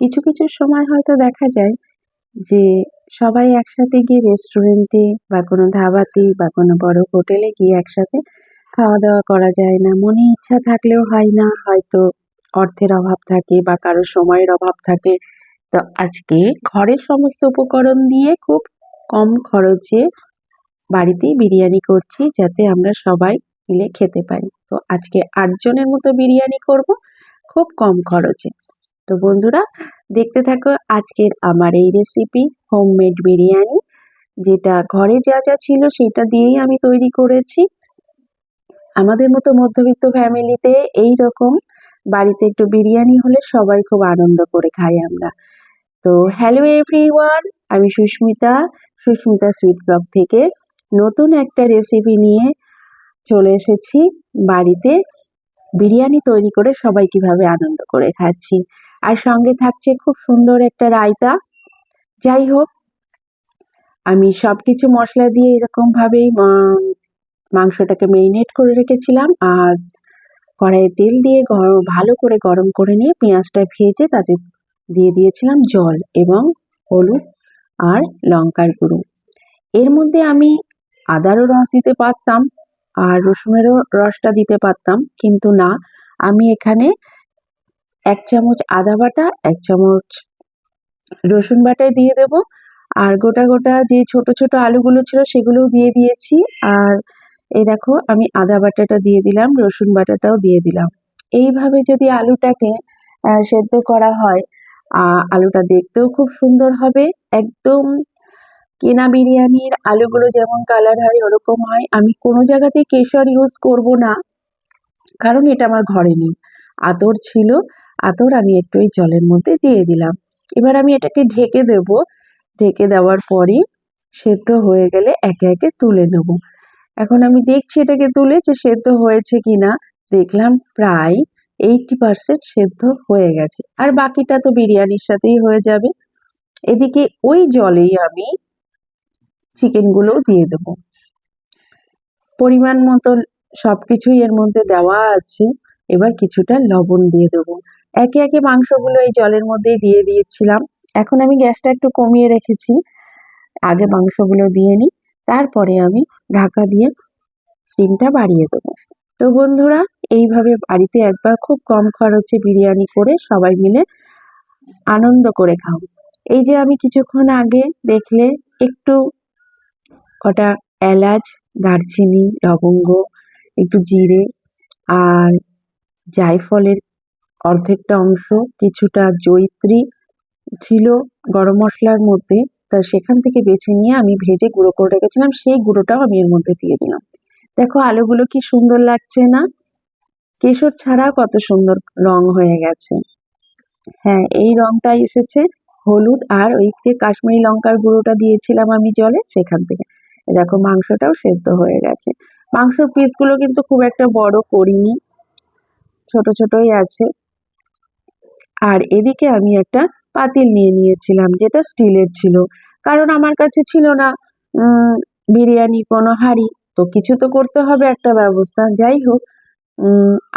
কিছু কিছু সময় হয়তো দেখা যায় যে সবাই একসাথে গিয়ে রেস্টুরেন্টে বা কোনো ধাবাতে বা কোনো বড় হোটেলে গিয়ে একসাথে খাওয়া দাওয়া করা যায় না। মনে ইচ্ছা থাকলেও হয় না, হয়তো অর্থের অভাব থাকে বা কারও সময়ের অভাব থাকে। তো আজকে ঘরের সমস্ত উপকরণ দিয়ে খুব কম খরচে বাড়িতেই বিরিয়ানি করছি যাতে আমরা সবাই মিলে খেতে পারি। তো আজকে আটজনের মতো বিরিয়ানি করব, খুব কম খরচে। তো বন্ধুরা, দেখতে থাকো আজকের আমার এই রেসিপি হোমমেড বিরিয়ানি, যেটা ঘরে যা যা ছিল সেটা দিয়েই আমি তৈরি করেছি। আমাদের মতো মধ্যবিত্ত ফ্যামিলিতে এই রকম বাড়িতে একটু বিরিয়ানি হলে সবাই খুব আনন্দ করে খাই আমরা। তো হ্যালো এভরিওয়ান আমি সুস্মিতা সুস্মিতা সুইট ব্লগ থেকে নতুন একটা রেসিপি নিয়ে চলে এসেছি বাড়িতে। বিরিয়ানি তৈরি করে সবাই কীভাবে আনন্দ করে খাচ্ছি। আর সঙ্গে থাকছে খুব সুন্দর একটা রায়তা। যাই হোক, আমি সব কিছু মশলা দিয়ে এরকমভাবেই মাংসটাকে মেরিনেট করে রেখেছিলাম। আর কড়াইয়ে তেল দিয়ে গরম ভালো করে গরম করে নিয়ে পেঁয়াজটা ভেজে তাতে দিয়ে দিয়েছিলাম জল এবং হলুদ আর লঙ্কার গুঁড়ো। এর মধ্যে আমি আদারও রস দিতে পারতাম আর রসুনেরও রসটা দিতে পারতাম, কিন্তু না। আমি এখানে এক চামচ আদা বাটা, এক চামচ রসুন বাটায় দিয়ে দেব। আর গোটা গোটা যে ছোট ছোট আলুগুলো ছিল সেগুলোও দিয়ে দিয়েছি। আর এই দেখো, আমি আদা বাটাটা দিয়ে দিলাম, রসুন বাটাটাও দিয়ে দিলাম। এইভাবে যদি আলুটাকে সেদ্ধ করা হয় আলুটা দেখতেও খুব সুন্দর হবে। একদম কেনা বিরিয়ানির আলুগুলো যেমন কালার হয়, ওরকম হয়। আমি কোনো জায়গাতে কেশর ইউজ করব না, কারণ এটা আমার ঘরে নেই। আতর ছিল আতর আমি একটু এই জলের মধ্যে দিয়ে দিলাম। এবার আমি এটাকে ঢেকে দেব। ঢেকে দেওয়ার পরই সেদ্ধ হয়ে গেলে একে একে তুলে নেব। এখন আমি দেখছি এটাকে তুলে যে সেদ্ধ হয়েছে কিনা। দেখলাম প্রায় এইটি পারসেন্ট সেদ্ধ হয়ে গেছে। আর বাকিটা তো বিরিয়ানির সাথেই হয়ে যাবে। এদিকে ওই জলেই আমি চিকেনগুলোও দিয়ে দেব। পরিমাণ মতো সব কিছুই এর মধ্যে দেওয়া আছে। এবার কিছুটা লবণ দিয়ে দেব। একে একে মাংসগুলো এই জলের মধ্যেই দিয়ে দিয়েছিলাম। এখন আমি গ্যাসটা একটু কমিয়ে রেখেছি। আগে মাংসগুলো দিয়ে নিই, তারপরে আমি ঢাকা দিয়ে স্টিমটা বাড়িয়ে দেবো। তো বন্ধুরা, এইভাবে বাড়িতে একবার খুব কম খরচে বিরিয়ানি করে সবাই মিলে আনন্দ করে খাও। এই যে আমি কিছুক্ষণ আগে দেখলে একটু কটা এলাচ, দারচিনি, লবঙ্গ, একটু জিরে আর জায়ফলের অর্ধেকটা অংশ কিছুটা জৈত্রী ছিল গরম মশলার মধ্যে, তা সেখান থেকে বেছে নিয়ে আমি ভেজে গুঁড়ো করে রেখেছিলাম, সেই গুঁড়োটাও আমি এর মধ্যে দিয়ে দিলাম। দেখো আলুগুলো কি সুন্দর লাগছে না? কেশর ছাড়া কত সুন্দর রং হয়ে গেছে। হ্যাঁ এই রংটা এসেছে হলুদ, আর ওই যে কাশ্মীরি লঙ্কার গুঁড়োটা দিয়েছিলাম আমি জলে সেখান থেকে। দেখো মাংসটাও সেদ্ধ হয়ে গেছে। মাংসর পিসগুলো কিন্তু খুব একটা বড় করিনি। ছোট ছোটই আছে। আর এদিকে আমি একটা পাতিল নিয়ে নিয়েছিলাম, যেটা স্টিলের ছিল। কারণ আমার কাছে ছিল না বিরিয়ানি, কোনো হাঁড়ি। তো কিছু তো করতে হবে একটা ব্যবস্থা। যাই হোক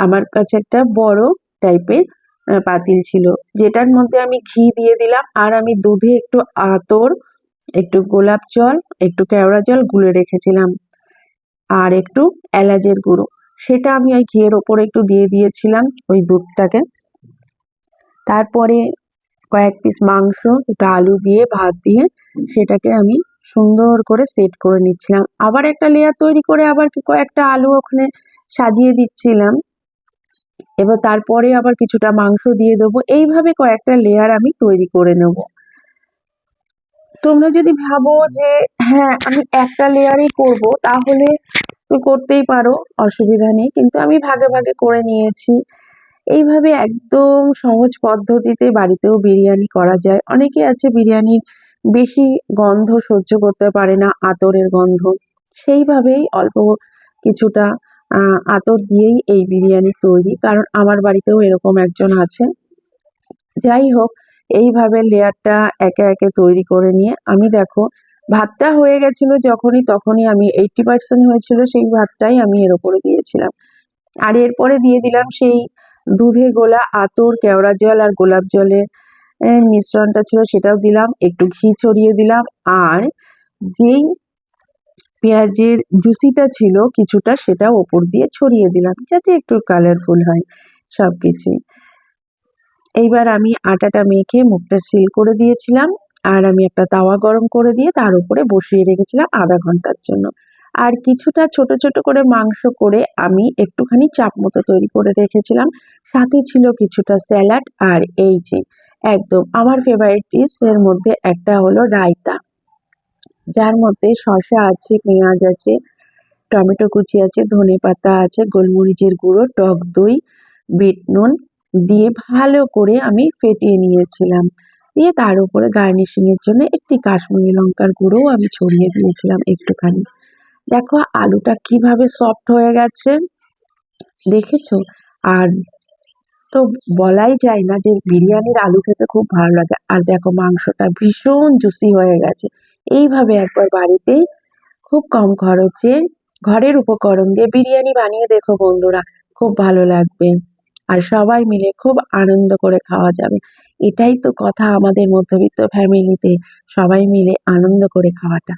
আমার কাছে একটা বড় টাইপের পাতিল ছিল। যেটার মধ্যে আমি ঘি দিয়ে দিলাম, আর আমি দুধে একটু আতর, একটু গোলাপ জল, একটু কেওড়া জল গুলে রেখেছিলাম। আর একটু এলাচের গুঁড়ো। সেটা আমি ওই ঘিয়ের ওপর একটু দিয়ে দিয়েছিলাম, ওই দুধটাকে। তারপরে কয়েক পিস মাংস একটু আলু দিয়ে ভাত দিয়ে সেটাকে আমি সুন্দর করে সেট করে নিচ্ছিলাম। আবার একটা লেয়ার তৈরি করে আবার কি কয়েকটা আলু ওখানে সাজিয়ে দিচ্ছিলাম। এবার তারপরে আবার কিছুটা মাংস দিয়ে দেবো। এইভাবে কয়েকটা লেয়ার আমি তৈরি করে নেব। তোমরা যদি ভাবো যে হ্যাঁ আমি একটা লেয়ারই করব, তাহলে করতেই পারো, অসুবিধা নেই। কিন্তু আমি ভাগে ভাগে করে নিয়েছি। এইভাবে একদম সহজ পদ্ধতিতে বাড়িতেও বিরিয়ানি করা যায়। অনেকে আছে বিরিয়ানির বেশি গন্ধ সহ্য করতে পারে না, আতরের গন্ধ। সেইভাবেই অল্প কিছুটা আতর দিয়েই এই বিরিয়ানি তৈরি। কারণ আমার বাড়িতেও এরকম একজন আছে। যাই হোক, এইভাবে লেয়ারটা একে একে তৈরি করে নিয়ে আমি দেখো, ভাতটা হয়ে গেছিল যখনই তখনই আমি এইটটি পার্সেন্ট হয়েছিল, সেই ভাতটাই আমি এর ওপরে দিয়েছিলাম। আর এরপরে দিয়ে দিলাম সেই দুধে গোলা আতর, কেওড়া জল আর গোলাপ জলে এর মিশ্রণটা ছিল, সেটাও দিলাম। একটু ঘি ছড়িয়ে দিলাম। আর যেই পেঁয়াজের জুসিটা ছিল কিছুটা, সেটা ওপর দিয়ে ছড়িয়ে দিলাম, যাতে একটু কালারফুল হয় সব কিছুই এইবার আমি আটাটা মেখে মুখটা সিল করে দিয়েছিলাম। আর আমি একটা তাওয়া গরম করে দিয়ে তার উপরে বসিয়ে রেখেছিলাম আধা ঘণ্টার জন্য। আর কিছুটা ছোট ছোট করে মাংস করে আমি একটুখানি চাপ মতো তৈরি করে রেখেছিলাম। সাথে ছিল কিছুটা স্যালাড আর এই যে, একদম আমার ফেভারিট ডিশ এর মধ্যে একটা হলো রায়তা। যার মধ্যে শসা আছে, পেঁয়াজ আছে, টমেটো কুচি আছে, ধনে পাতা আছে, গোলমরিচের গুঁড়ো, টক দই, বিট নুন দিয়ে ভালো করে আমি ফেটিয়ে নিয়েছিলাম। দিয়ে তার উপরে গার্নিশিংয়ের জন্য একটি কাশ্মীরি লঙ্কার গুঁড়োও আমি ছড়িয়ে দিয়েছিলাম একটুখানি। দেখো, আলুটা কীভাবে সফট হয়ে গেছে। দেখেছ? আর তো বলাই যায় না যে বিরিয়ানির আলু খেতে খুব ভালো লাগে। আর দেখো, মাংসটা ভীষণ জুসি হয়ে গেছে। এইভাবে একবার বাড়িতে খুব কম খরচে, ঘরের উপকরণ দিয়ে বিরিয়ানি বানিয়ে দেখো বন্ধুরা, খুব ভালো লাগবে। আর সবাই মিলে খুব আনন্দ করে খাওয়া যাবে। এটাই তো কথা আমাদের মধ্যবিত্ত ফ্যামিলিতে সবাই মিলে আনন্দ করে খাওয়াটা।